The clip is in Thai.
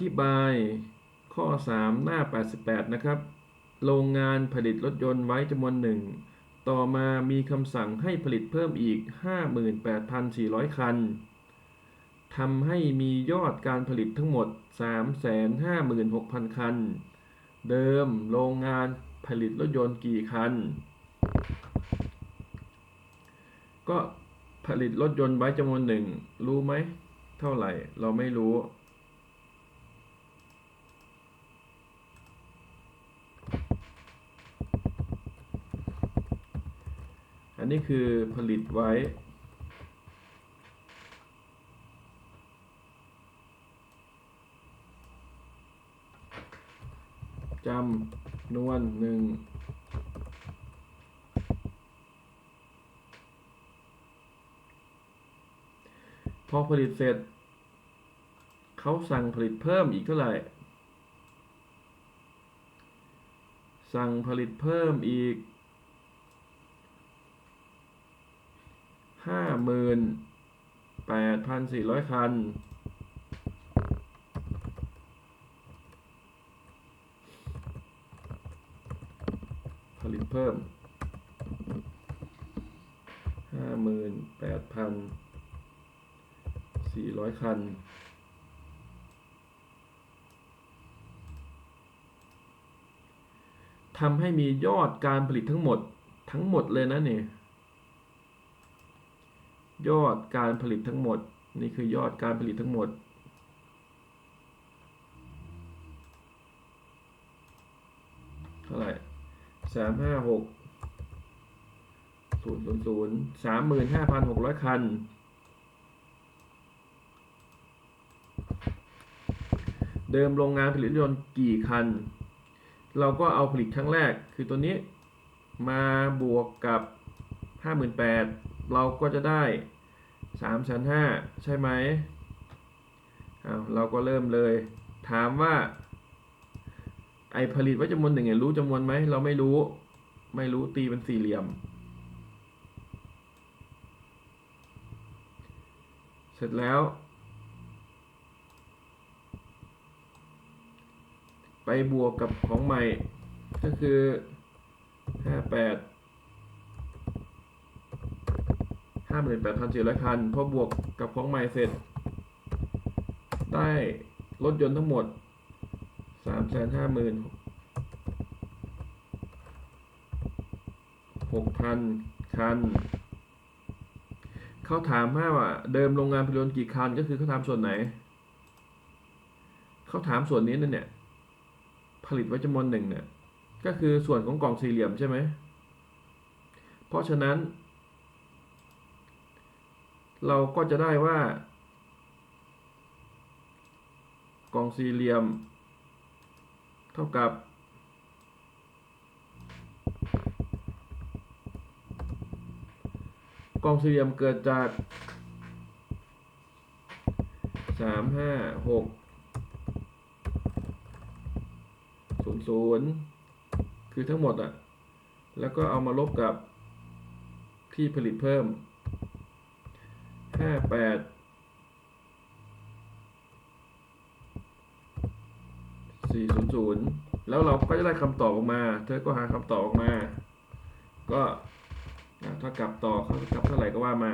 ธิบายข้อ 3 หน้า 88 นะครับ โรงงานผลิตรถยนต์ไว้จำนวนหนึ่ง ต่อมามีคำสั่งให้ผลิตเพิ่มอีก 58,400 คันทำให้มียอดการผลิตทั้งหมด 356,000 คัน เดิมโรงงานผลิตรถยนต์กี่คัน ก็ผลิตรถยนต์ไว้จำนวนหนึ่ง รู้ไหม เท่าไหร่ เราไม่รู้ อันนี้คือผลิตไว้ จำนวนหนึ่งพอผลิตเสร็จ เขาสั่งผลิตเพิ่มอีกเท่าไหร่ สั่งผลิตเพิ่มอีก ห้าหมื่นแปดพันสี่ร้อยคัน ผลิตเพิ่มห้าหมื่นแปดพันสี่ร้อยคันทำให้มียอดการผลิตทั้งหมดทั้งหมดเลยนะเนี่ย ยอดการผลิตทั้งหมด นี่คือยอดการผลิตทั้งหมด เท่าไหร่สามห้าหกศูนย์ศูนย์ศูนย์สามหมื่นห้าพันหกร้อยคัน เดิมโรงงานผลิตรถยนต์กี่คัน เราก็เอาผลิตครั้งแรกคือตัวนี้มาบวกกับห้าหมื่นแปด เราก็จะได้3ชั้นห้าใช่ไหมเอาเราก็เริ่มเลย ถามว่า ไอผลิตว่าจำนวนหนึ่งเรรู้จำนวนไหม เราไม่รู้ ไม่รู้ตีเป็นสี่เหลี่ยม เสร็จแล้ว ไปบวกกับของใหม่ ก็คือ 58 ห้าหมื่นแปดพันสี่ร้อยคัน พอบวกกับของใหม่เสร็จ ได้รถยนต์ทั้งหมดสามแสนห้าหมื่นหกพันคัน เขาถามว่าเดิมโรงงานผลิตรถยนต์กี่คัน ก็คือเขาถามส่วนไหน เขาถามส่วนนี้นั่นเนี่ย ผลิตไว้จำนวนหนึ่งเนี่ย ก็คือส่วนของกล่องสี่เหลี่ยมใช่ไหม เพราะฉะนั้น เราก็จะได้ว่า กล่องสี่เหลี่ยม เท่ากับ กล่องสี่เหลี่ยมเกิดจากสามห้าหกศูนย์ศูนย์คือทั้งหมดอะแล้วก็เอามาลบกับที่ผลิตเพิ่ม ห้าแปดสี่ศูนย์ศูนย์แล้วเราก็จะได้คำตอบออกมา เธอก็หาคำตอบออกมา ก็ถ้ากลับต่อเขากลับเท่าไหร่ก็ว่ามา